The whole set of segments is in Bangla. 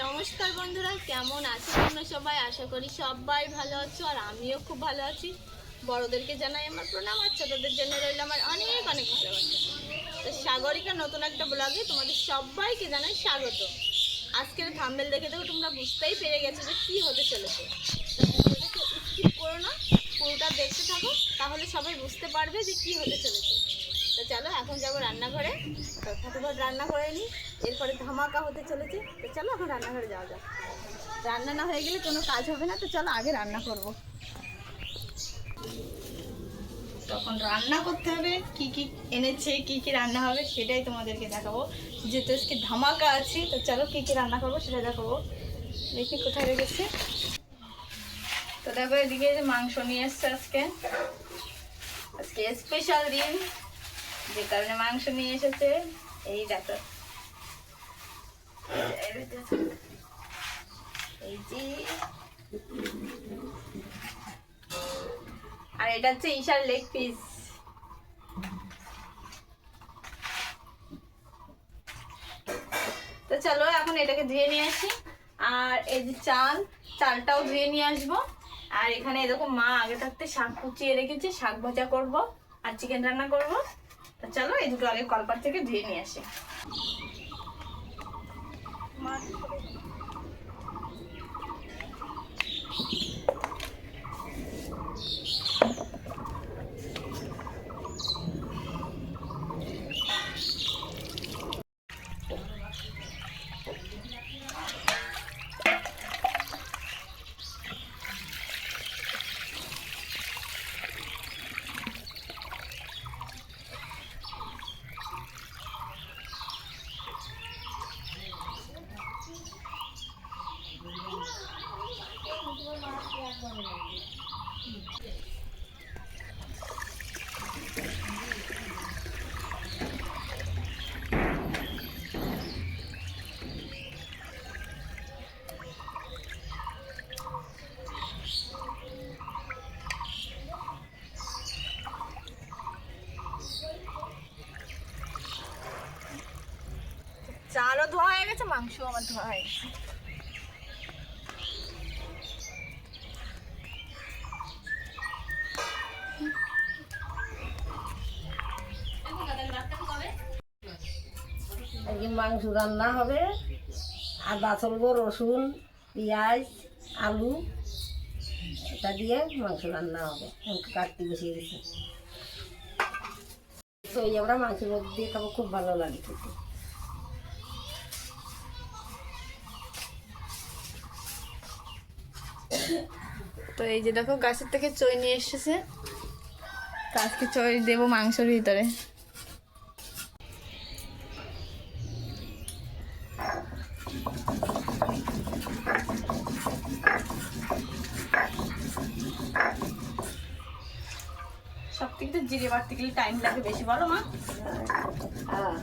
নমস্কার বন্ধুরা, কেমন আছো তোমরা সবাই? আশা করি সবাই ভালো আছো আর আমিও খুব ভালো আছি। বড়দেরকে জানাই আমার প্রণাম, আর ছোটদের জন্য রইল আমার অনেক অনেক ভালোবাসা। তো সাগরিকা, নতুন একটা ব্লগে তোমাদের সবাইকে জানাই স্বাগত। আজকের থাম্বেল দেখে দেখো তোমরা বুঝতেই পেরে গেছো যে কী হতে চলেছে। ভিডিওটাকে করো না, পুরোটা দেখতে থাকো, তাহলে সবাই বুঝতে পারবে যে কী হতে চলেছে। তো চলো, এখন যাব রান্নাঘরে। তো ফটোফট রান্না করে নিই এরপরে ধামাকা হতে চলেছে। তো চলো, এখন রান্নাঘরে যাওয়া যাক। রান্না না হয়ে গেলে কোনো কাজ হবে না, তো চলো, আগে রান্না করব। তখন রান্না করতে হবে, কি কি এনেছে, কি কি রান্না হবে, সেটাই তোমাদেরকে দেখাবো। যেহেতু আজকে ধামাকা আছে, তো চলো, কি কি রান্না করব সেটা দেখাবো। দেখি কোথায় রেখেছে। তো দেখো, এদিকে মাংস নিয়ে এসছে আজকে। আজকে স্পেশাল দিন। যে কারণে মাংস নিয়ে এসেছে। এই দেখো। এই যে আর এটা হচ্ছে ঈশার লেগ পিস তো চলো, এখন এটাকে ধুয়ে নিয়ে আসি। আর এই যে চাল, চালটাও ধুয়ে নিয়ে আসব। আর এখানে এরকম মা আগে থাকতে শাক কুচিয়ে রেখেছে, শাক ভাজা করব আর চিকেন রান্না করব। চলো এই দুটো আগে কলপার থেকে ধুয়ে নিয়ে আসি। চালও ধোয়া হয়ে গেছে মাংস আমার ধোয়া হয়ে গেছে। মাংস রান্না হবে আদা চলবো রসুন, পেঁয়াজ, আলু, এটা দিয়ে মাংস রান্না হবে। কাটতে বসিয়ে দিচ্ছি তো এই আমরা মাংসের মধ্যে দিয়ে খাব, খুব ভালো লাগে খেতে। তো এই যে দেখো, গাছের থেকে চই নিয়ে এসেছে। তো আজকে চই দেবো মাংসের ভিতরে। সব থেকে জিরে বাড়তে গেলে টাইম লাগে বেশি, বলো মা হ্যাঁ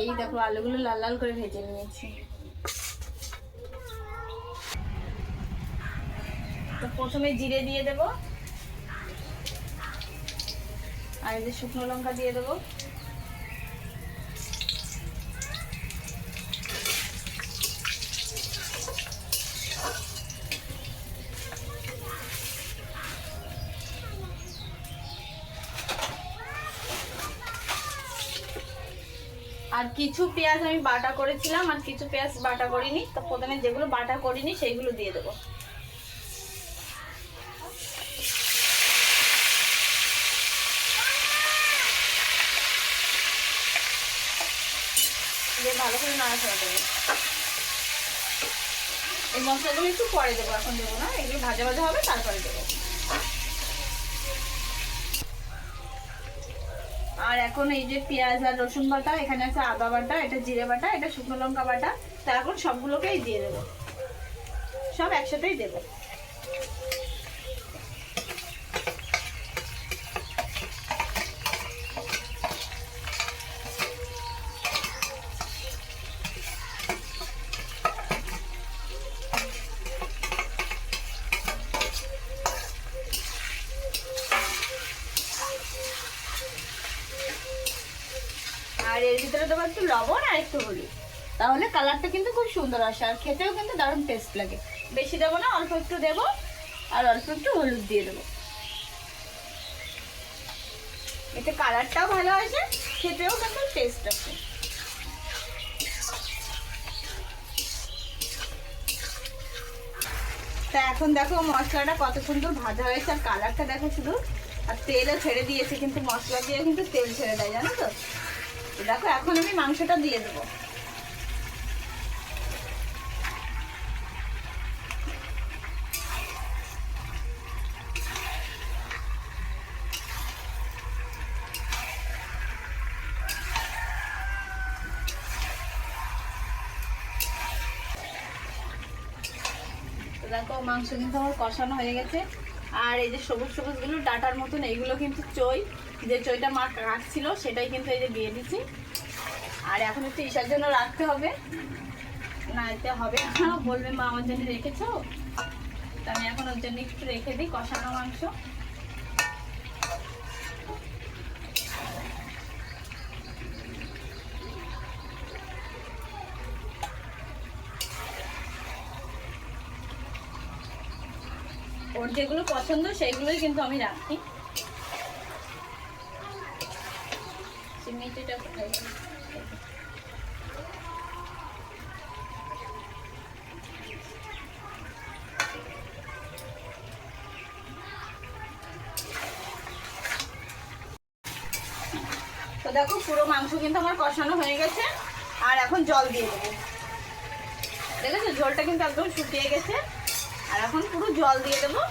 এই দেখো আলুগুলো লাল লাল করে ভেজে নিয়েছি। তো প্রথমে জিরে দিয়ে দেব। আর এই যে শুকনো লঙ্কা দিয়ে দেবো। আর কিছু পেঁয়াজ আমি বাটা করেছিলাম, আর কিছু পেঁয়াজ বাটা করিনি। তো প্রথমে যেগুলো বাটা করিনি, সেইগুলো দিয়ে দেবো। ভালো করে নাড়াচাড়া দেবো এই মশলাগুলো একটু পরে দেবো, এখন দেবো না। এগুলো ভাজা ভাজা হবে, তারপরে দেবো। আর এখন এই যে পেঁয়াজ আর রসুন বাটা, এখানে আছে আদা বাটা, এটা জিরে বাটা, এটা শুকনো লঙ্কা বাটা তা এখন সবগুলোকেই দিয়ে দেবো। সব একসাথেই দেবো একটু লবণ আর একটু হলুদ। তাহলে কালারটা কিন্তু খুব সুন্দর আসে আর খেতেও কিন্তু দারুণ টেস্ট লাগে। বেশি দেবো না, অল্প একটু দেবো আর অল্প একটু হলুদ দিয়ে দেবো। এতে কালারটাও ভালো আসে, খেতেও কিন্তু টেস্ট আছে তা এখন দেখো মশলাটা কত সুন্দর ভাজা হয়েছে আর কালারটা দেখো শুধু। আর তেলও ছেড়ে দিয়েছে, কিন্তু মশলা দিয়ে কিন্তু তেল ছেড়ে দেয়, জানো তো? দেখো, এখন আমি মাংসটা দিয়ে দেবো। দেখো, মাংস কিন্তু আমার কষানো হয়ে গেছে। আর এই যে সবুজ সবুজগুলো ডাটার মতন, এইগুলো কিন্তু চই। যে চইটা মা রাখছিল, সেটাই কিন্তু এই যে দিয়ে দিচ্ছি। আর এখন একটু ঈশার জন্য রাখতে হবে। না, এতে হবে না। বলবে মা, আমার জন্য রেখেছো? তো আমি এখন ওর জন্য একটু রেখে দিই, কষানো মাংস। ওর যেগুলো পছন্দ, সেইগুলোই কিন্তু আমি রাখি চিনিটা কোথায় গেল? তো দেখো পুরো মাংস কিন্তু আমার কষানো হয়ে গেছে। আর এখন জল দিয়ে দেবো। দেখেছ? ঝোলটা কিন্তু একদম শুকিয়ে গেছে। আর এখন পুরো জল দিয়ে দেবো।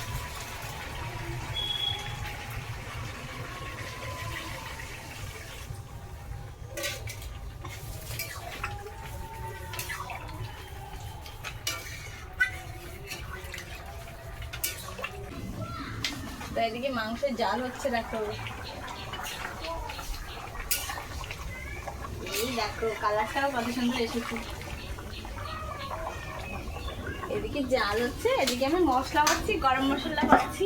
এদিকে মাংসের জাল হচ্ছে, দেখো। এই দেখো, কালারটাও কত সুন্দর এসেছে। এদিকে জাল হচ্ছে, এদিকে আমি মশলা পাচ্ছি, গরম মশলা পাচ্ছি।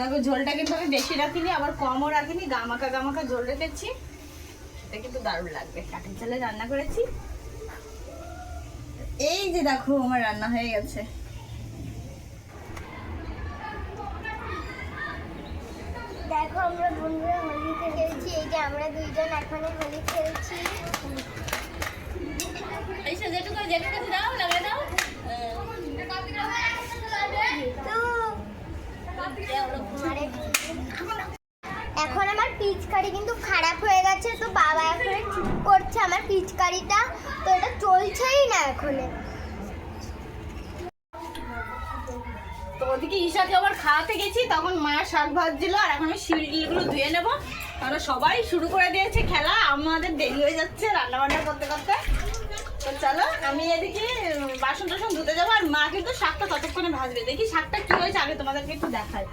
দেখো ঝোলটা কিন্তু আমি বেশি রাখিনি আবার কমও রাখিনি গামাকা গামাকা ঝোল রেখেছি। সেটা কিন্তু দারুণ লাগবে। কাঠের চালে রান্না করেছি। এই যে দেখো আমার রান্না হয়ে গেছে। দেখো আমরা বন্ধুরা হোলি খেলছি। এই যে আমরা দুইজন এখনও হোলি খেলছি। এই যেটুকু যেটুকু দাও এখন আমার পিচকারি কিন্তু খারাপ হয়ে গেছে, তো বাবা এখন করছে আমার পিচকারিটা, তো এটা চলছেই না এখন। তো ওদিকে ঈশাকে আবার খাওয়াতে গেছি, তখন মা শাক ভাজছিল, আর এখন আমি শিলগুলো ধুয়ে নেব। কারণ সবাই শুরু করে দিয়েছে খেলা, আমাদের দেরি হয়ে যাচ্ছে রান্না বান্না করতে করতে। তো চলো, আমি এদিকে বাসন টাসন ধুতে যাব, আর মা কিন্তু শাকটা ততক্ষণে ভাজবে। দেখি শাকটা কি হয়েছে, আগে তোমাদেরকে একটু দেখাই।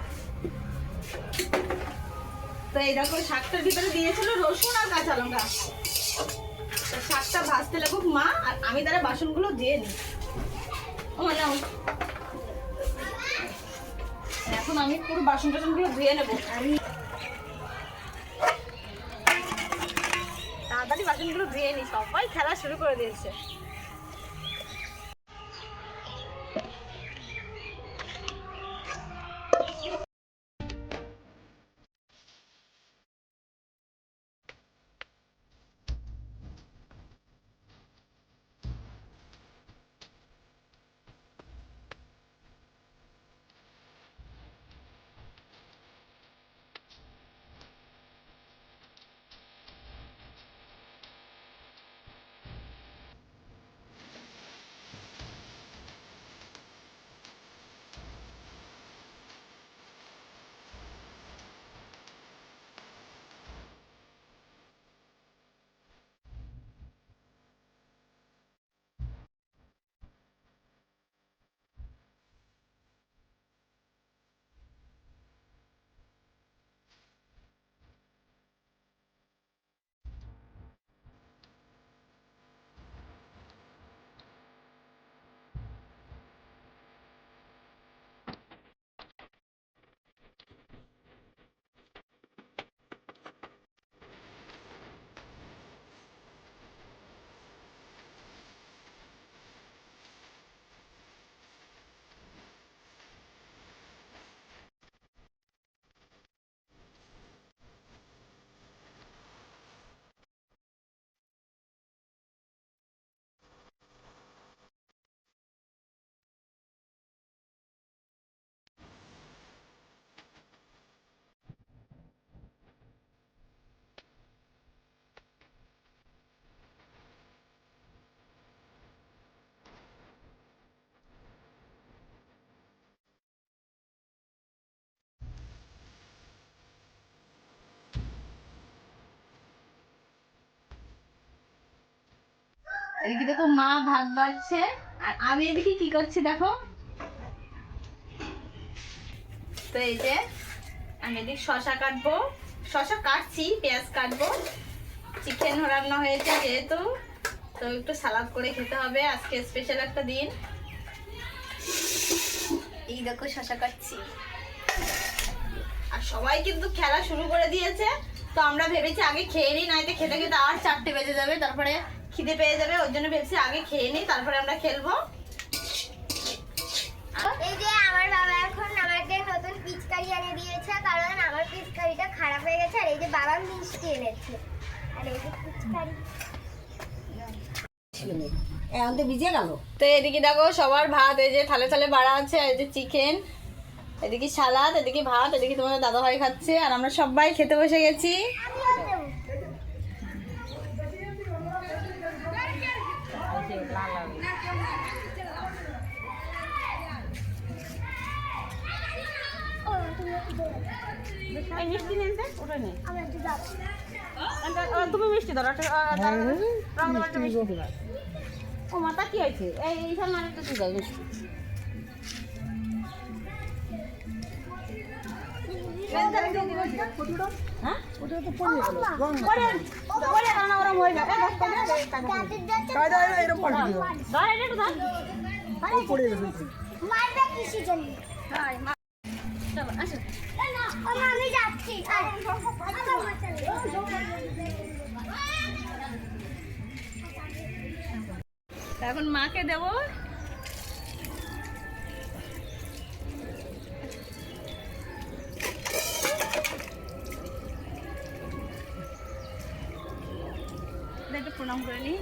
তো এই দেখো, শাকটার ভিতরে দিয়েছিল রসুন আর কাঁচা লঙ্কা। শাকটা ভাজতে লাগুক মা, আর আমি তারা বাসনগুলো দিয়ে নিই ও এখন আমি পুরো বাসন টাসনগুলো ধুয়ে নেব। তাড়াতাড়ি বাসনগুলো ধুয়ে নি, সবাই খেলা শুরু করে দিয়েছে। এদিকে দেখো মা ভাত বাড়ছে। আর আমি এদিকে কি করছি দেখো? তো এই যে, আমি এদিকে শশা কাটবো। শশা কাটছি, পেঁয়াজ কাটবো। চিকেন রান্না হয়েছে যেহেতু, তো একটু সালাদ করে খেতে হবে। আজকে স্পেশাল একটা দিন। এই দেখো শশা কাটছি। আর সবাই কিন্তু খেলা শুরু করে দিয়েছে। তো আমরা ভেবেছি আগে খেয়ে নিই নয়তো খেতে খেতে আর চারটে বেজে যাবে। তারপরে খিদে পেয়ে যাবে ওই জন্য ভেবেছি আগে খেয়ে নিই তারপরে আমরা খেলব। এই যে আমার বাবা এখন আমাকে নতুন পিচকারি এনে দিয়েছে কারণ আমার পিচকারিটা খারাপ হয়ে গেছে আর এই যে বাবা মিষ্টি এনেছে। আর এই যে পিচকারি। এখন তো ভিজে গেল। তো এদিকে দেখো সবার ভাত এই যে থালে থালে বাড়া আছে আর এই যে চিকেন এদিকে সালাদ এদিকে ভাত এদিকে তোমাদের দাদা ভাই খাচ্ছে আর আমরা সবাই খেতে বসে গেছি। মিষ্টি নেন ওটা নেই আমি একটু যাব। তুমি মিষ্টি ধরো ও মাথা কি হয়েছে? এই মিষ্টি। হ্যাঁ? হয়ে মারবে কিসের জন্য? চলো আসো। না, আমি এখন মাকে দেবো। প্রণাম করে নিই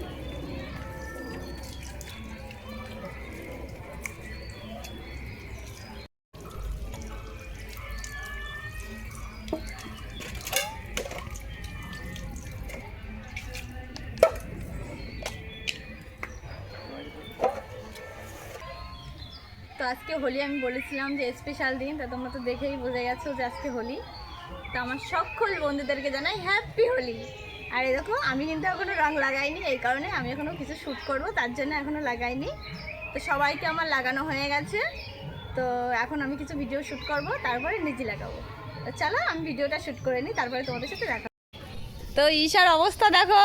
আজকে হোলি আমি বলেছিলাম যে স্পেশাল দিন, তা তোমরা তো দেখেই বুঝে গেছো যে আজকে হোলি। তো আমার সকল বন্ধুদেরকে জানাই হ্যাপি হোলি। আর এই দেখো, আমি কিন্তু এখনও রং লাগাইনি, এই কারণে আমি এখনও কিছু শ্যুট করব, তার জন্য এখনও লাগাইনি। তো সবাইকে আমার লাগানো হয়ে গেছে। তো এখন আমি কিছু ভিডিও শ্যুট করব, তারপরে নিজে লাগাবো। তো চলো, আমি ভিডিওটা শ্যুট করে নিই, তারপরে তোমাদের সাথে দেখা তো ঈশার অবস্থা দেখো।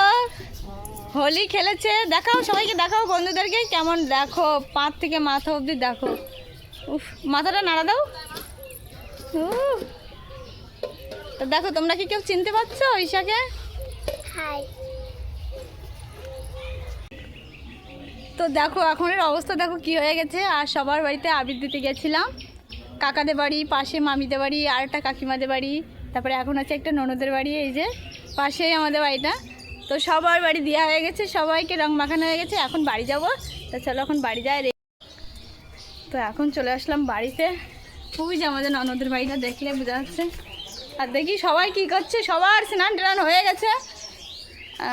হোলি খেলেছে দেখাও সবাইকে দেখাও বন্ধুদেরকে কেমন দেখো পাঁচ থেকে মাথা অবধি দেখো। উফ মাথাটা নাড়া দাও। তো দেখো তোমরা কি কেউ চিনতে পারছ ঈশাকে হাই। তো দেখো এখনের অবস্থা দেখো কি হয়ে গেছে। আর সবার বাড়িতে আবির দিতে গেছিলাম। কাকাদের বাড়ি পাশে মামিদের বাড়ি আর একটা কাকিমাদের বাড়ি। তারপরে এখন আছে একটা ননদের বাড়ি এই যে পাশেই আমাদের বাড়িটা। তো সবার বাড়ি দেওয়া হয়ে গেছে, সবাইকে রং মাখানো হয়ে গেছে, এখন বাড়ি যাব। তা চলো এখন বাড়ি যায় রে। তো এখন চলে আসলাম বাড়িতে। খুবই যে আমাদের ননদের বাড়িটা দেখলে বোঝা যাচ্ছে। আর দেখি সবাই কি করছে, সবার স্নান টান হয়ে গেছে।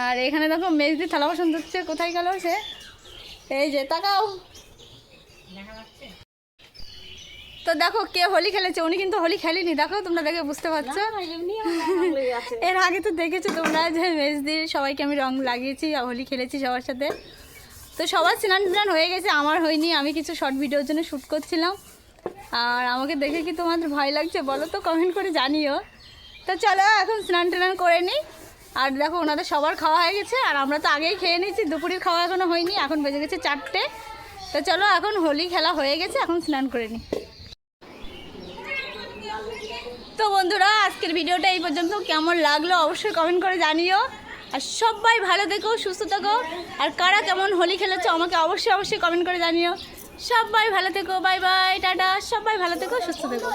আর এখানে দেখো মেজদি থালা বাসন ধুচ্ছে, কোথায় গেল সে? এই যে, তাকাও। তো দেখো কে হোলি খেলেছে উনি কিন্তু হোলি খেলেনি দেখো তোমরা দেখে বুঝতে পারছ। এর আগে তো দেখেছ তোমরা যে মেজদির সবাইকে আমি রং লাগিয়েছি আর হোলি খেলেছি সবার সাথে। তো সবার স্নান টান হয়ে গেছে আমার হয়নি আমি কিছু শর্ট ভিডিওর জন্য শ্যুট করছিলাম। আর আমাকে দেখে কি তোমাদের ভয় লাগছে বলো তো কমেন্ট করে জানিও। তো চলো এখন স্নান টান করে নিই। আর দেখো ওনাদের সবার খাওয়া হয়ে গেছে আর আমরা তো আগেই খেয়ে নিয়েছি দুপুরের খাওয়া এখনও হয়নি এখন বেজে গেছে চারটে। তো চলো এখন হোলি খেলা হয়ে গেছে এখন স্নান করে নিই। তো বন্ধুরা, আজকের ভিডিওটা এই পর্যন্ত। কেমন লাগল অবশ্যই কমেন্ট করে জানিও। আর সবাই ভালো থেকো, সুস্থ থেকো। আর কারা কেমন হোলি খেলেছো আমাকে অবশ্যই অবশ্যই কমেন্ট করে জানিও। সবাই ভালো থেকো বাই বাই টাটা। সবাই ভালো থেকো, সুস্থ থেকো।